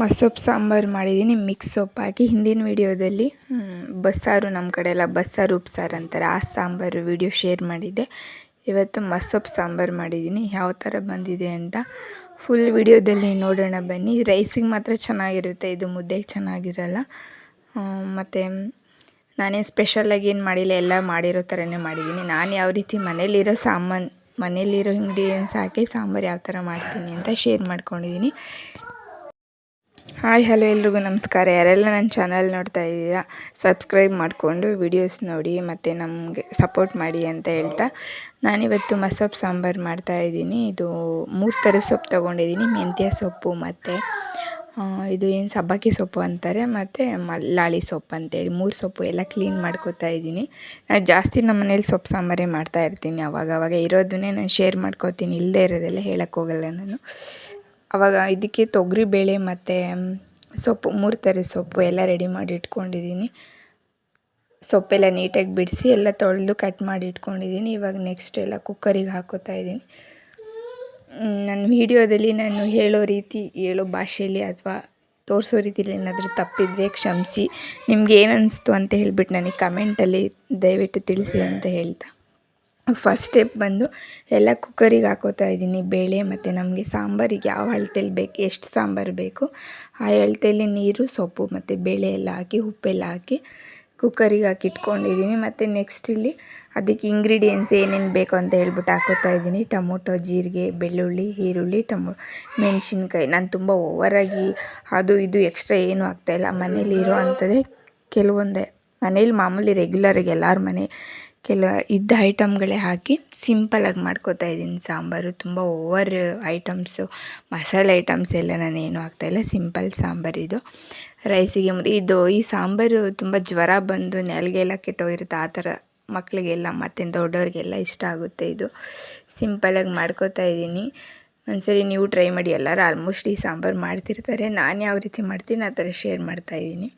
ಮಸೊಪ್ಪು ಸಾಂಬಾರು ಮಾಡಿದ್ದೀನಿ ಮಿಕ್ಸ್ ಸೊಪ್ಪು ಹಾಕಿ ಹಿಂದಿನ ವೀಡಿಯೋದಲ್ಲಿ ಬಸ್ಸಾರು ನಮ್ಮ ಕಡೆ ಎಲ್ಲ ಬಸ್ಸಾರು ಉಪ್ಸಾರು ಅಂತಾರೆ. ಆ ಸಾಂಬಾರು ವೀಡಿಯೋ ಶೇರ್ ಮಾಡಿದ್ದೆ. ಇವತ್ತು ಮಸೊಪ್ಪು ಸಾಂಬಾರು ಮಾಡಿದ್ದೀನಿ ಯಾವ ಥರ ಬಂದಿದೆ ಅಂತ ಫುಲ್ ವೀಡಿಯೋದಲ್ಲಿ ನೋಡೋಣ ಬನ್ನಿ. ರೈಸಿಗೆ ಮಾತ್ರ ಚೆನ್ನಾಗಿರುತ್ತೆ. ಇದು ಮುದ್ದೆಗೆ ಚೆನ್ನಾಗಿರಲ್ಲ. ಮತ್ತು ನಾನೇನು ಸ್ಪೆಷಲಾಗಿ ಏನು ಮಾಡಿಲ್ಲ, ಎಲ್ಲ ಮಾಡಿರೋ ಥರನೇ ಮಾಡಿದ್ದೀನಿ ನಾನು ಯಾವ ರೀತಿ ಮನೇಲಿರೋ ಸಾಮಾನು, ಮನೇಲಿರೋ ಇಂಗ್ರೀಡಿಯೆಂಟ್ಸ್ ಹಾಕಿ ಸಾಂಬಾರು ಯಾವ ಥರ ಮಾಡ್ತೀನಿ ಅಂತ ಶೇರ್ ಮಾಡ್ಕೊಂಡಿದ್ದೀನಿ ಹಾಯ್, ಹಲೋ ಎಲ್ರಿಗೂ ನಮಸ್ಕಾರ. ಯಾರೆಲ್ಲ ನನ್ನ ಚಾನಲ್ ನೋಡ್ತಾ ಇದ್ದೀರಾ, ಸಬ್ಸ್ಕ್ರೈಬ್ ಮಾಡಿಕೊಂಡು ವಿಡಿಯೋಸ್ ನೋಡಿ ಮತ್ತು ನಮಗೆ ಸಪೋರ್ಟ್ ಮಾಡಿ ಅಂತ ಹೇಳ್ತಾ ನಾನಿವತ್ತು ಮಸೊಪ್ಪು ಸಾಂಬಾರು ಮಾಡ್ತಾಯಿದ್ದೀನಿ ಇದು ಮೂರು ಥರ ಸೊಪ್ಪು ತೊಗೊಂಡಿದ್ದೀನಿ, ಮೆಂತ್ಯ ಸೊಪ್ಪು ಮತ್ತು ಇದು ಏನು ಸಬ್ಬಕ್ಕಿ ಸೊಪ್ಪು ಅಂತಾರೆ, ಮತ್ತು ಮಲ್ಲಾಳಿ ಸೊಪ್ಪು ಅಂತೇಳಿ ಮೂರು ಸೊಪ್ಪು ಎಲ್ಲ ಕ್ಲೀನ್ ಮಾಡ್ಕೋತಾ ಇದ್ದೀನಿ. ನಾನು ಜಾಸ್ತಿ ನಮ್ಮ ಮನೇಲಿ ಸೊಪ್ಪು ಸಾಂಬಾರೇ ಮಾಡ್ತಾ ಇರ್ತೀನಿ ಅವಾಗ ಅವಾಗ ಇರೋದನ್ನೇ ನಾನು ಶೇರ್ ಮಾಡ್ಕೋತೀನಿ ಇಲ್ಲದೇ ಇರೋದೆಲ್ಲ ಹೇಳೋಕ್ಕೋಗಲ್ಲ ನಾನು. ಅವಾಗ ಇದಕ್ಕೆ ತೊಗರಿಬೇಳೆ ಮತ್ತು ಸೊಪ್ಪು, ಮೂರು ಥರ ಸೊಪ್ಪು ಎಲ್ಲ ರೆಡಿ ಮಾಡಿ ಇಟ್ಕೊಂಡಿದ್ದೀನಿ ಸೊಪ್ಪೆಲ್ಲ ನೀಟಾಗಿ ಬಿಡಿಸಿ ಎಲ್ಲ ತೊಳೆದು ಕಟ್ ಮಾಡಿ ಇಟ್ಕೊಂಡಿದ್ದೀನಿ ಇವಾಗ ನೆಕ್ಸ್ಟ್ ಎಲ್ಲ ಕುಕ್ಕರಿಗೆ ಹಾಕೋತಾ ಇದ್ದೀನಿ ನನ್ನ ವೀಡಿಯೋದಲ್ಲಿ ನಾನು ಹೇಳೋ ರೀತಿ, ಹೇಳೋ ಭಾಷೆಯಲ್ಲಿ ಅಥವಾ ತೋರಿಸೋ ರೀತಿಯಲ್ಲಿ ಏನಾದರೂ ತಪ್ಪಿದರೆ ಕ್ಷಮಿಸಿ. ನಿಮ್ಗೆ ಏನು ಅನಿಸ್ತು ಅಂತ ಹೇಳಿಬಿಟ್ಟು ನನಗೆ ಕಮೆಂಟಲ್ಲಿ ದಯವಿಟ್ಟು ತಿಳಿಸಿ ಅಂತ ಹೇಳ್ತಾ. ಫಸ್ಟ್ ಸ್ಟೆಪ್ ಬಂದು ಎಲ್ಲ ಕುಕ್ಕರಿಗೆ ಹಾಕೋತಾ ಇದ್ದೀನಿ. ಬೇಳೆ ಮತ್ತು ನಮಗೆ ಸಾಂಬಾರಿಗೆ ಯಾವ ಅಳತೆಯಲ್ಲಿ ಬೇಕು, ಎಷ್ಟು ಸಾಂಬಾರು ಬೇಕು, ಆ ಅಳತೆಯಲ್ಲಿ ನೀರು, ಸೊಪ್ಪು ಮತ್ತು ಬೇಳೆ ಎಲ್ಲ ಹಾಕಿ, ಉಪ್ಪೆಲ್ಲ ಹಾಕಿ ಕುಕ್ಕರಿಗೆ ಹಾಕಿ ಇಟ್ಕೊಂಡಿದ್ದೀನಿ. ಮತ್ತು ನೆಕ್ಸ್ಟ್ ಇಲ್ಲಿ ಅದಕ್ಕೆ ಇಂಗ್ರೀಡಿಯೆಂಟ್ಸ್ ಏನೇನು ಬೇಕು ಅಂತ ಹೇಳ್ಬಿಟ್ಟು ಹಾಕೋತಾ ಇದ್ದೀನಿ. ಟೊಮೊಟೊ, ಜೀರಿಗೆ, ಬೆಳ್ಳುಳ್ಳಿ, ಈರುಳ್ಳಿ, ಟೊಮೊ, ಮೆಣಸಿನ್ಕಾಯಿ. ನಾನು ತುಂಬ ಓವರಾಗಿ ಅದು ಇದು ಎಕ್ಸ್ಟ್ರಾ ಏನೂ ಆಗ್ತಾಯಿಲ್ಲ ಮನೇಲಿ ಇರೋ ಅಂಥದ್ದೇ ಕೆಲವೊಂದೇ ಮನೇಲಿ ಮಾಮೂಲಿ ರೆಗ್ಯುಲರಾಗಿ ಎಲ್ಲರ ಮನೆ ಕೆಲ ಇದ್ದ ಐಟಮ್ಗಳೇ ಹಾಕಿ ಸಿಂಪಲಾಗಿ ಮಾಡ್ಕೋತಾ ಇದ್ದೀನಿ. ಸಾಂಬಾರು ತುಂಬ ಓವರ್ ಐಟಮ್ಸು, ಮಸಾಲೆ ಐಟಮ್ಸ್ ಎಲ್ಲ ನಾನು ಏನೂ ಹಾಕ್ತಾಯಿಲ್ಲ ಸಿಂಪಲ್ ಸಾಂಬಾರು ಇದು. ರೈಸಿಗೆ ಇದು ಈ ಸಾಂಬಾರು ತುಂಬ ಜ್ವರ ಬಂದು ನೆಲ್ಗೆ ಎಲ್ಲ ಕೆಟ್ಟೋಗಿರುತ್ತೆ. ಆ ಥರ ಮಕ್ಕಳಿಗೆಲ್ಲ ಮತ್ತು ದೊಡ್ಡವ್ರಿಗೆಲ್ಲ ಇಷ್ಟ ಆಗುತ್ತೆ ಇದು. ಸಿಂಪಲಾಗಿ ಮಾಡ್ಕೋತಾ ಇದ್ದೀನಿ. ಒಂದ್ಸರಿ ನೀವು ಟ್ರೈ ಮಾಡಿ. ಎಲ್ಲರೂ ಆಲ್ಮೋಸ್ಟ್ ಈ ಸಾಂಬಾರು ಮಾಡ್ತಿರ್ತಾರೆ. ನಾನು ಯಾವ ರೀತಿ ಮಾಡ್ತೀನಿ, ಆ ಥರ ಶೇರ್ ಮಾಡ್ತಾಯಿದ್ದೀನಿ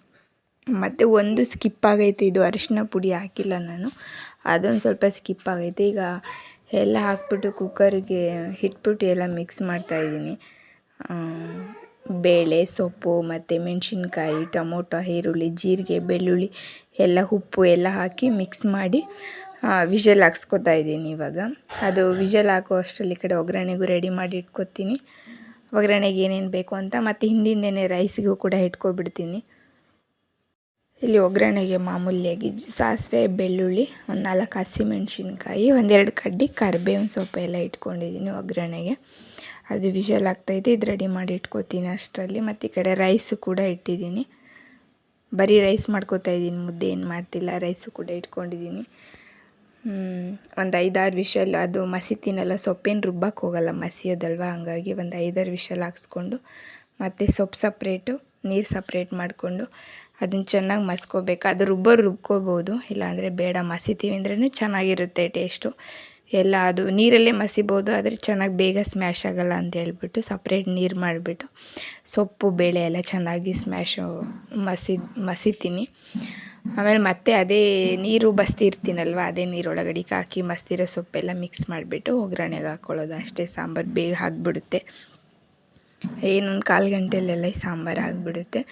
ಮತ್ತು ಒಂದು ಸ್ಕಿಪ್ ಆಗೈತೆ ಇದು ಅರಿಶಿನ ಪುಡಿ ಹಾಕಿಲ್ಲ ನಾನು. ಅದೊಂದು ಸ್ವಲ್ಪ ಸ್ಕಿಪ್ ಆಗೈತೆ. ಈಗ ಎಲ್ಲ ಹಾಕ್ಬಿಟ್ಟು ಕುಕ್ಕರಿಗೆ ಇಟ್ಬಿಟ್ಟು ಎಲ್ಲ ಮಿಕ್ಸ್ ಮಾಡ್ತಾಯಿದ್ದೀನಿ ಬೇಳೆ, ಸೊಪ್ಪು, ಮತ್ತು ಮೆಣಸಿನ್ಕಾಯಿ, ಟೊಮೊಟೊ, ಈರುಳ್ಳಿ, ಜೀರಿಗೆ, ಬೆಳ್ಳುಳ್ಳಿ, ಎಲ್ಲ ಉಪ್ಪು ಎಲ್ಲ ಹಾಕಿ ಮಿಕ್ಸ್ ಮಾಡಿ ವಿಷಲ್ ಹಾಕ್ಸ್ಕೊತಾ ಇದ್ದೀನಿ ಇವಾಗ. ಅದು ವಿಷಲ್ ಹಾಕೋ ಅಷ್ಟರಲ್ಲಿ ಈ ಕಡೆ ಒಗ್ಗರಣೆಗೂ ರೆಡಿ ಮಾಡಿ ಇಟ್ಕೊತೀನಿ. ಒಗ್ಗರಣೆಗೆ ಏನೇನು ಬೇಕು ಅಂತ, ಮತ್ತು ಹಿಂದಿಂದೇನೆ ರೈಸಿಗೂ ಕೂಡ ಇಟ್ಕೊಬಿಡ್ತೀನಿ. ಇಲ್ಲಿ ಒಗ್ಗರಣೆಗೆ ಮಾಮೂಲಿಯಾಗಿ ಸಾಸಿವೆ, ಬೆಳ್ಳುಳ್ಳಿ, ಒಂದು ನಾಲ್ಕು ಹಸಿಮೆಣ್ಸಿನ್ಕಾಯಿ, ಒಂದೆರಡು ಕಡ್ಡಿ ಕರಿಬೇವಿನ ಸೊಪ್ಪು ಎಲ್ಲ ಇಟ್ಕೊಂಡಿದ್ದೀನಿ ಒಗ್ಗರಣೆಗೆ. ಅದು ವಿಷಲ್ ಆಗ್ತಾಯಿದೆ ಇದು ರೆಡಿ ಮಾಡಿ ಇಟ್ಕೋತೀನಿ ಅಷ್ಟರಲ್ಲಿ. ಮತ್ತು ಈ ಕಡೆ ರೈಸು ಕೂಡ ಇಟ್ಟಿದ್ದೀನಿ ಬರೀ ರೈಸ್ ಮಾಡ್ಕೋತಾ ಇದ್ದೀನಿ ಮುದ್ದೆ ಏನು ಮಾಡ್ತಿಲ್ಲ ರೈಸು ಕೂಡ ಇಟ್ಕೊಂಡಿದ್ದೀನಿ ಒಂದು ಐದಾರು ವಿಷಲ್ ಅದು ಮಸಿತೀನಲ್ಲ ಸೊಪ್ಪೇನು ರುಬ್ಬಕ್ಕೆ ಹೋಗಲ್ಲ ಮಸಿಯೋದಲ್ವ ಹಂಗಾಗಿ ಒಂದು ಐದಾರು ವಿಷಲ್ ಹಾಕ್ಸ್ಕೊಂಡು ಮತ್ತು ಸೊಪ್ಪು ಸಪ್ರೇಟು ನೀರು ಸಪ್ರೇಟ್ ಮಾಡಿಕೊಂಡು ಅದನ್ನು ಚೆನ್ನಾಗಿ ಮಸ್ಕೋಬೇಕು. ಅದು ರುಬ್ಬೋರು ರುಬ್ಕೋಬೋದು, ಇಲ್ಲಾಂದರೆ ಬೇಡ. ಮಸಿತೀವಿ ಅಂದ್ರೇ ಚೆನ್ನಾಗಿರುತ್ತೆ ಟೇಸ್ಟು ಎಲ್ಲ ಅದು ನೀರಲ್ಲೇ ಮಸಿಬೋದು ಆದರೆ ಚೆನ್ನಾಗಿ ಬೇಗ ಸ್ಮ್ಯಾಶ್ ಆಗೋಲ್ಲ ಅಂತ ಹೇಳ್ಬಿಟ್ಟು ಸಪ್ರೇಟ್ ನೀರು ಮಾಡಿಬಿಟ್ಟು ಸೊಪ್ಪು, ಬೇಳೆ ಎಲ್ಲ ಚೆನ್ನಾಗಿ ಸ್ಮ್ಯಾಶು ಮಸಿ ಮಸಿತೀನಿ ಆಮೇಲೆ ಮತ್ತೆ ಅದೇ ನೀರು ಬಸ್ತಿರ್ತೀನಲ್ವ, ಅದೇ ನೀರೊಳಗಡೆಗೆ ಹಾಕಿ ಮಸ್ತಿರೋ ಸೊಪ್ಪೆಲ್ಲ ಮಿಕ್ಸ್ ಮಾಡಿಬಿಟ್ಟು ಒಗ್ಗರಣೆಗೆ ಹಾಕ್ಕೊಳ್ಳೋದು ಅಷ್ಟೇ ಸಾಂಬಾರು ಬೇಗ ಆಗಿಬಿಡುತ್ತೆ. ಏನೊಂದು ಕಾಲು ಗಂಟೆಯಲ್ಲೆಲ್ಲ ಈ ಸಾಂಬಾರು ಆಗಿಬಿಡುತ್ತೆ.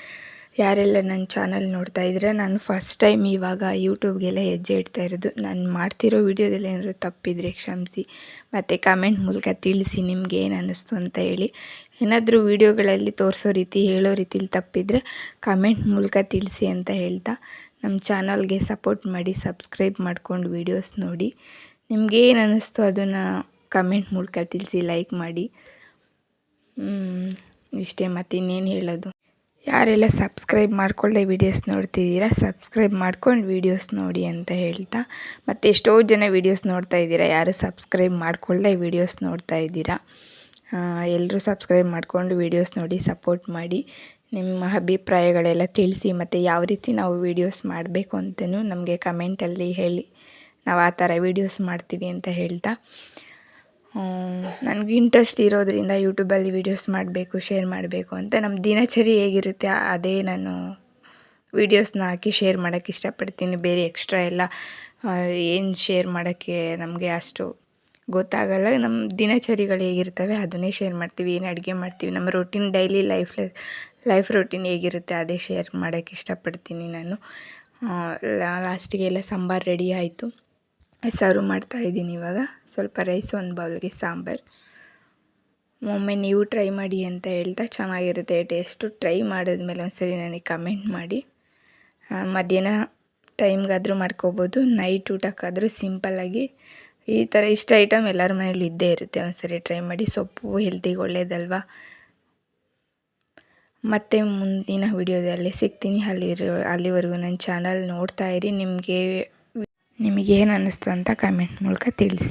ಯಾರೆಲ್ಲ ನನ್ನ ಚಾನಲ್ ನೋಡ್ತಾ ಇದ್ದರೆ, ನಾನು ಫಸ್ಟ್ ಟೈಮ್ ಇವಾಗ ಯೂಟ್ಯೂಬ್ಗೆಲ್ಲ ಹೆಜ್ಜೆ ಇಡ್ತಾ ಇರೋದು. ನಾನು ಮಾಡ್ತಿರೋ ವೀಡಿಯೋದಲ್ಲಿ ಏನಾದರೂ ತಪ್ಪಿದರೆ ಕ್ಷಮಿಸಿ, ಮತ್ತು ಕಮೆಂಟ್ ಮೂಲಕ ತಿಳಿಸಿ ನಿಮ್ಗೆ ಏನು ಅನ್ನಿಸ್ತು ಅಂತ ಹೇಳಿ. ಏನಾದರೂ ವೀಡಿಯೋಗಳಲ್ಲಿ ತೋರಿಸೋ ರೀತಿ, ಹೇಳೋ ರೀತಿಲಿ ತಪ್ಪಿದರೆ ಕಮೆಂಟ್ ಮೂಲಕ ತಿಳಿಸಿ ಅಂತ ಹೇಳ್ತಾ, ನಮ್ಮ ಚಾನಲ್ಗೆ ಸಪೋರ್ಟ್ ಮಾಡಿ ಸಬ್ಸ್ಕ್ರೈಬ್ ಮಾಡ್ಕೊಂಡು ವೀಡಿಯೋಸ್ ನೋಡಿ. ನಿಮ್ಗೆ ಏನು ಅನ್ನಿಸ್ತು ಅದನ್ನು ಕಮೆಂಟ್ ಮೂಲಕ ತಿಳಿಸಿ ಲೈಕ್ ಮಾಡಿ. ಇಷ್ಟೇ ಮತ್ತು ಇನ್ನೇನು ಹೇಳೋದು. ಯಾರೆಲ್ಲ ಸಬ್ಸ್ಕ್ರೈಬ್ ಮಾಡ್ಕೊಳ್ಳದೆ ವೀಡಿಯೋಸ್ ನೋಡ್ತಿದ್ದೀರಾ ಸಬ್ಸ್ಕ್ರೈಬ್ ಮಾಡ್ಕೊಂಡು ವೀಡಿಯೋಸ್ ನೋಡಿ ಅಂತ ಹೇಳ್ತಾ, ಮತ್ತು ಎಷ್ಟೋ ಜನ ವೀಡಿಯೋಸ್ ನೋಡ್ತಾ ಇದ್ದೀರಾ, ಯಾರು ಸಬ್ಸ್ಕ್ರೈಬ್ ಮಾಡ್ಕೊಳ್ಳದೆ ವೀಡಿಯೋಸ್ ನೋಡ್ತಾ ಇದ್ದೀರಾ ಎಲ್ಲರೂ ಸಬ್ಸ್ಕ್ರೈಬ್ ಮಾಡಿಕೊಂಡು ವೀಡಿಯೋಸ್ ನೋಡಿ ಸಪೋರ್ಟ್ ಮಾಡಿ, ನಿಮ್ಮ ಅಭಿಪ್ರಾಯಗಳೆಲ್ಲ ತಿಳಿಸಿ, ಮತ್ತು ಯಾವ ರೀತಿ ನಾವು ವೀಡಿಯೋಸ್ ಮಾಡಬೇಕು ಅಂತಲೂ ನಮಗೆ ಕಮೆಂಟಲ್ಲಿ ಹೇಳಿ, ನಾವು ಆ ಥರ ವೀಡಿಯೋಸ್ ಮಾಡ್ತೀವಿ ಅಂತ ಹೇಳ್ತಾ. ನನಗೆ ಇಂಟ್ರೆಸ್ಟ್ ಇರೋದರಿಂದ ಯೂಟ್ಯೂಬಲ್ಲಿ ವೀಡಿಯೋಸ್ ಮಾಡಬೇಕು ಶೇರ್ ಮಾಡಬೇಕು ಅಂತ ನಮ್ಮ ದಿನಚರಿ ಹೇಗಿರುತ್ತೆ, ಅದೇ ನಾನು ವೀಡಿಯೋಸ್ನ ಹಾಕಿ ಶೇರ್ ಮಾಡೋಕ್ಕೆ ಇಷ್ಟಪಡ್ತೀನಿ. ಬೇರೆ ಎಕ್ಸ್ಟ್ರಾ ಎಲ್ಲ ಏನು ಶೇರ್ ಮಾಡೋಕ್ಕೆ ನಮಗೆ ಅಷ್ಟು ಗೊತ್ತಾಗಲ್ಲ. ನಮ್ಮ ದಿನಚರಿಗಳು ಹೇಗಿರ್ತವೆ, ಅದನ್ನೇ ಶೇರ್ ಮಾಡ್ತೀವಿ. ಏನು ಅಡುಗೆ ಮಾಡ್ತೀವಿ, ನಮ್ಮ routine daily life life routine ಹೇಗಿರುತ್ತೆ, ಅದೇ ಶೇರ್ ಮಾಡೋಕ್ಕೆ ಇಷ್ಟಪಡ್ತೀನಿ ನಾನು. ಲಾಸ್ಟಿಗೆ ಎಲ್ಲ ಸಾಂಬಾರು ರೆಡಿ ಆಯಿತು. ಸರ್ವ್ ಮಾಡ್ತಾಯಿದ್ದೀನಿ ಇವಾಗ. ಸ್ವಲ್ಪ ರೈಸ್ ಒಂದು ಬೌಲ್ಗೆ ಸಾಂಬಾರು. ಒಮ್ಮೆ ನೀವು ಟ್ರೈ ಮಾಡಿ ಅಂತ ಹೇಳ್ತಾ ಚೆನ್ನಾಗಿರುತ್ತೆ ಟೇಸ್ಟು ಟ್ರೈ ಮಾಡಿದ್ಮೇಲೆ ಒಂದ್ಸರಿ ನನಗೆ ಕಮೆಂಟ್ ಮಾಡಿ. ಮಧ್ಯಾಹ್ನ ಟೈಮ್ಗಾದರೂ ಮಾಡ್ಕೋಬೋದು ನೈಟ್ ಊಟಕ್ಕಾದರೂ ಸಿಂಪಲ್ಲಾಗಿ ಈ ಥರ ಇಷ್ಟ ಐಟಮ್ ಎಲ್ಲರ ಮನೇಲಿ ಇದ್ದೇ ಇರುತ್ತೆ. ಒಂದ್ಸರಿ ಟ್ರೈ ಮಾಡಿ, ಸೊಪ್ಪು ಹೆಲ್ತಿಗೆ ಒಳ್ಳೆಯದಲ್ವಾ ಮತ್ತೆ ಮುಂದಿನ ವಿಡಿಯೋದಲ್ಲಿ ಸಿಗ್ತೀನಿ. ಅಲ್ಲಿರೋ ಅಲ್ಲಿವರೆಗೂ ನನ್ನ ಚಾನಲ್ ನೋಡ್ತಾ ಇರಿ. ನಿಮಗೆ ನಿಮಗೇನು ಅನ್ನಿಸ್ತು ಅಂತ ಕಮೆಂಟ್ ಮೂಲಕ ತಿಳಿಸಿ.